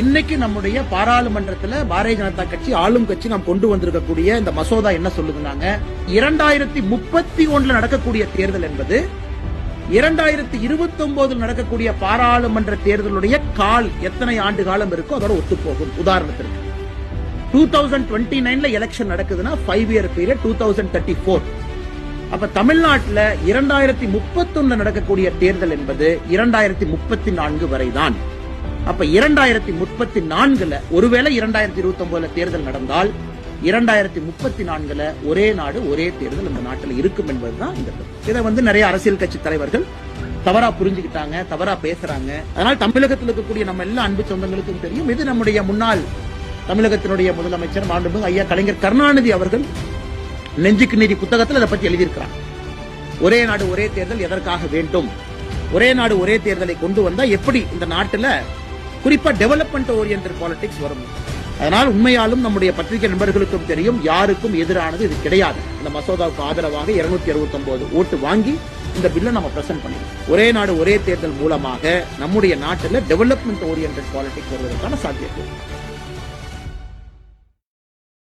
இன்னைக்கு நம்முடைய பாராளுமன்றத்துல பாரதிய ஜனதா கட்சி ஆளும் கட்சி நாம் கொண்டு வந்திருக்கக்கூடிய இந்த மசோதா என்ன சொல்லுதுனாங்க இரண்டாயிரத்தி முப்பத்தி ஒன்றுல நடக்கக்கூடிய தேர்தல் என்பது இரண்டாயிரத்தி இருபத்தி ஒன்பதில் நடக்கக்கூடிய பாராளுமன்ற தேர்தலுடைய கால் எத்தனை ஆண்டு காலம் இருக்கோ அதோட ஒத்துப்போகும். உதாரணத்திற்கு டூ தௌசண்ட் டுவெண்ட்டி நைன்ல எலெக்ஷன் நடக்குதுன்னா five year period two thousand thirty four அப்ப தமிழ்நாட்டில் இரண்டாயிரத்தி முப்பத்தொன்னு நடக்கக்கூடிய தேர்தல் என்பது இரண்டாயிரத்தி முப்பத்தி நான்கு வரைதான். அப்ப இரண்டாயிரத்தி முப்பத்தி நான்குல ஒருவேளை இரண்டாயிரத்தி இருபத்தி ஒன்பதுல தேர்தல் நடந்தால் இரண்டாயிரத்தி முப்பத்தி நான்குல ஒரே நாடு ஒரே தேர்தல் இந்த நாட்டில் இருக்கும் என்பதுதான் இந்த இதை வந்து நிறைய அரசியல் கட்சி தலைவர்கள் தவறா புரிஞ்சுக்கிட்டாங்க தவறா பேசுறாங்க. அதனால் தமிழகத்தில் இருக்கக்கூடிய நம்ம எல்லா அன்பு சொந்தங்களுக்கும் தெரியும். இது நம்முடைய முன்னாள் தமிழகத்தினுடைய முதலமைச்சர் மாண்புமிகு ஐயா கலைஞர் கருணாநிதி அவர்கள் நெஞ்சுக்கு நீதி புத்தகத்தில் இதை பற்றி எழுதியிருக்கிறார். ஒரே நாடு ஒரே தேர்தல் எதற்காக வேண்டும்? ஒரே நாடு ஒரே தேர்தலை கொண்டு வந்தா எப்படி இந்த நாட்டில் குறிப்பா டெவலப்மெண்ட் ஓரியன்ட் பாலிடிக்ஸ் வரும். அதனால் உண்மையாலும் நம்முடைய பத்திரிகை நண்பர்களுக்கும் தெரியும் யாருக்கும் எதிரானது இது கிடையாது. இந்த மசோதாவுக்கு ஆதரவாக 269 அறுபத்தி ஓட்டு வாங்கி இந்த பில்லை நம்ம பிரசன்ட் பண்ணிடுவோம் ஒரே நாடு ஒரே தேர்தல் மூலமாக நம்முடைய நாட்டில் டெவலப்மெண்ட் ஓரியன்ட் பாலிடிக்ஸ் வருவதற்கான சாத்தியக்கூறு.